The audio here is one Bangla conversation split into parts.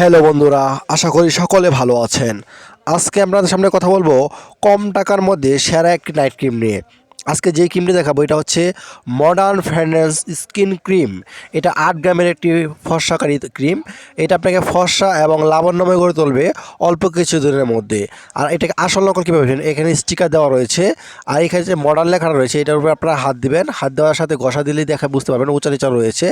হ্যালো বন্ধুরা, আশা করি সকলে ভালো আছেন। আজকে আপনাদের সামনে কথা বলব কম টাকার মধ্যে সেরা একটি নাইট ক্রিম নিয়ে। আজকে যে ক্রিমটি দেখাবো, এটা হচ্ছে মডার্ন ফ্রেন্ডেন্স স্কিন ক্রিম এটা আট গ্রামের একটি ফর্সাকারী ক্রিম। এটা আপনাকে ফর্সা এবং লাবণ্যময় করে তুলবে অল্প কিছু দিনের মধ্যে। আর এটাকে আসল নকল কীভাবে? এখানে স্টিকার দেওয়া রয়েছে। আর এখানে যে মডার্ন লেখা রয়েছে, এটার উপরে আপনারা হাত দিবেন। হাত দেওয়ার সাথে ঘষা দিলেই দেখা, বুঝতে পারবেন উঁচা নিচা রয়েছে।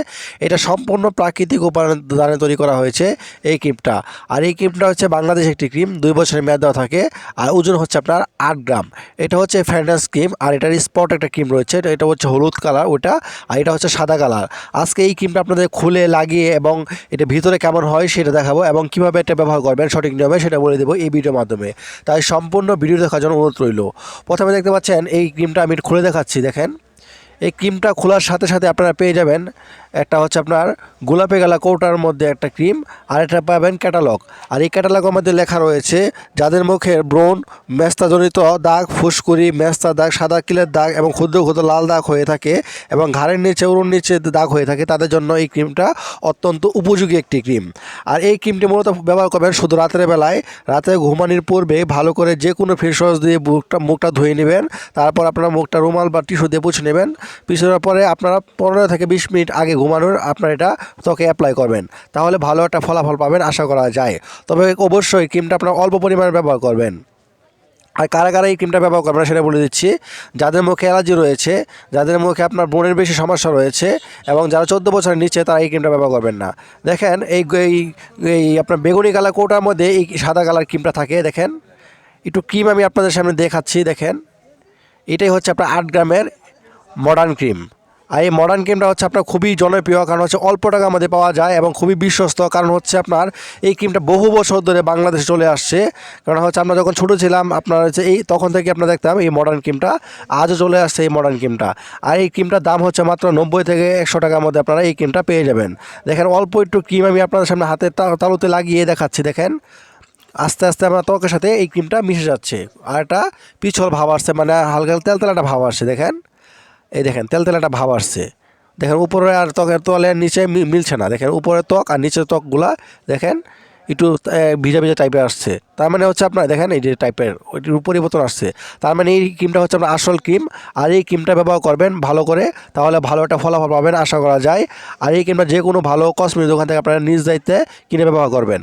এটা সম্পূর্ণ প্রাকৃতিক উপাদানে তৈরি করা হয়েছে এই ক্রিমটা। আর এই ক্রিমটা হচ্ছে বাংলাদেশ একটি ক্রিম, দুই বছরের মেয়াদ দেওয়া থাকে। আর ওজন হচ্ছে আপনার আট গ্রাম। এটা হচ্ছে ফ্যান্ডাস ক্রিম আর এটার স্পট একটা ক্রিম রয়েছে, এটা- হচ্ছে হলুদ কালার ওটা আর এটা হচ্ছে সাদা কালার আজকে এই ক্রিমটা আপনাদের খুলে, লাগিয়ে এবং এটা ভিতরে কেমন হয় সেটা দেখাবো এবং কীভাবে এটা ব্যবহার করবেন, সঠিক নিয়মে সেটা বলে দেবো এই ভিডিওর মাধ্যমে। তাই সম্পূর্ণ ভিডিও দেখার জন্য অনুরোধ রইল। প্রথমে দেখতে পাচ্ছেন, এই ক্রিমটা আমি খুলে দেখাচ্ছি, দেখেন। এই ক্রিমটা খোলার সাথে সাথে আপনারা পেয়ে যাবেন একটা হচ্ছে আপনার গোলাপি গালা কৌটার মধ্যে একটা ক্রিম, আর এটা পাবেন ক্যাটালগ আর এই ক্যাটালগের মধ্যে লেখা রয়েছে, যাদের মুখের ব্রণ, মেস্তাজনিত দাগ, ফুসকুড়ি, মেস্তা দাগ, সাদা কিলের দাগ এবং ক্ষুদ্র ক্ষুদ্র লাল দাগ হয়ে থাকে এবং ঘাড়ের নিচে উড়ুর নিচে দাগ হয়ে থাকে, তাদের জন্য এই ক্রিমটা অত্যন্ত উপযোগী একটি ক্রিম। আর এই ক্রিমটি মূলত ব্যবহার করবেন শুধু রাতের বেলায়। রাতে ঘুমানোর পূর্বে ভালো করে যে কোনো ফেস ওয়াশ দিয়ে মুখটা মুখটা ধুয়ে নেবেন। তারপর আপনার মুখটা রুমাল বা টিস্যু দিয়ে পুছে নেবেন। পিছনের পরে আপনারা পনেরো থেকে বিশ মিনিট আগে ঘুমানোর আপনার এটা ত্বকে অ্যাপ্লাই করবেন। তাহলে ভালো একটা ফলাফল পাবেন, আশা করা যায়। তবে অবশ্যই ক্রিমটা আপনার অল্প পরিমাণে ব্যবহার করবেন। আর কারা কারা এই ক্রিমটা ব্যবহার করবেন সেটা বলে দিচ্ছি। যাদের মুখে অ্যালার্জি রয়েছে, যাদের মুখে আপনার বোনের বেশি সমস্যা রয়েছে এবং যারা চোদ্দ বছরের নিচে, তারা এই ক্রিমটা ব্যবহার করবেন না। দেখেন, এই এই এই আপনার বেগুনি কালার কোটার মধ্যে এই সাদা কালার ক্রিমটা থাকে, দেখেন। একটু ক্রিম আমি আপনাদের সামনে দেখাচ্ছি, দেখেন। এটাই হচ্ছে আপনার আট গ্রামের মডার্ন ক্রিম আর এই মডার্ন ক্রিমটা হচ্ছে আপনার খুবই জনপ্রিয়, কারণ হচ্ছে অল্প টাকার মধ্যে পাওয়া যায় এবং খুবই বিশ্বস্ত। কারণ হচ্ছে আপনার এই ক্রিমটা বহু বছর ধরে বাংলাদেশে চলে আসছে। কারণ হচ্ছে আমরা যখন ছোটো ছিলাম, আপনার হচ্ছে এই তখন থেকে আমরা দেখতাম এই মডার্ন ক্রিমটা আজও চলে আসছে এই মডার্ন ক্রিমটা আর এই ক্রিমটার দাম হচ্ছে মাত্র নব্বই থেকে একশো টাকার মধ্যে আপনারা এই ক্রিমটা পেয়ে যাবেন। দেখেন অল্প একটু ক্রিম আমি আপনাদের সামনে হাতের তা- তালুতে লাগিয়ে দেখাচ্ছি, দেখেন। আস্তে আস্তে আমার ত্বকের সাথে এই ক্রিমটা মিশে যাচ্ছে। আর একটা পিছল ভাব আসছে মানে হালকা তেল তেল একটা ভাব আসছে, দেখেন। দেখেন তেল তেল একটা ভাব আসছে। দেখেন, উপরে আর ত্বকের তলে আর নিচে মিলছে না। দেখেন উপরে ত্বক আর নিচের ত্বকগুলা, দেখেন, একটু ভিজা ভিজা টাইপের আসছে। তার মানে হচ্ছে আপনার, দেখেন এই যে টাইপের ওইটির পরিবর্তন আসছে। তার মানে এই ক্রিমটা হচ্ছে আপনার আসল ক্রিম আর এই ক্রিমটা ব্যবহার করবেন ভালো করে, তাহলে ভালো একটা ফলাফল পাবেন, আশা করা যায়। আর এই ক্রিমটা যে কোনো ভালো কসমেটিক দোকান থেকে আপনারা নিজ দায়িত্বে কিনে ব্যবহার করবেন।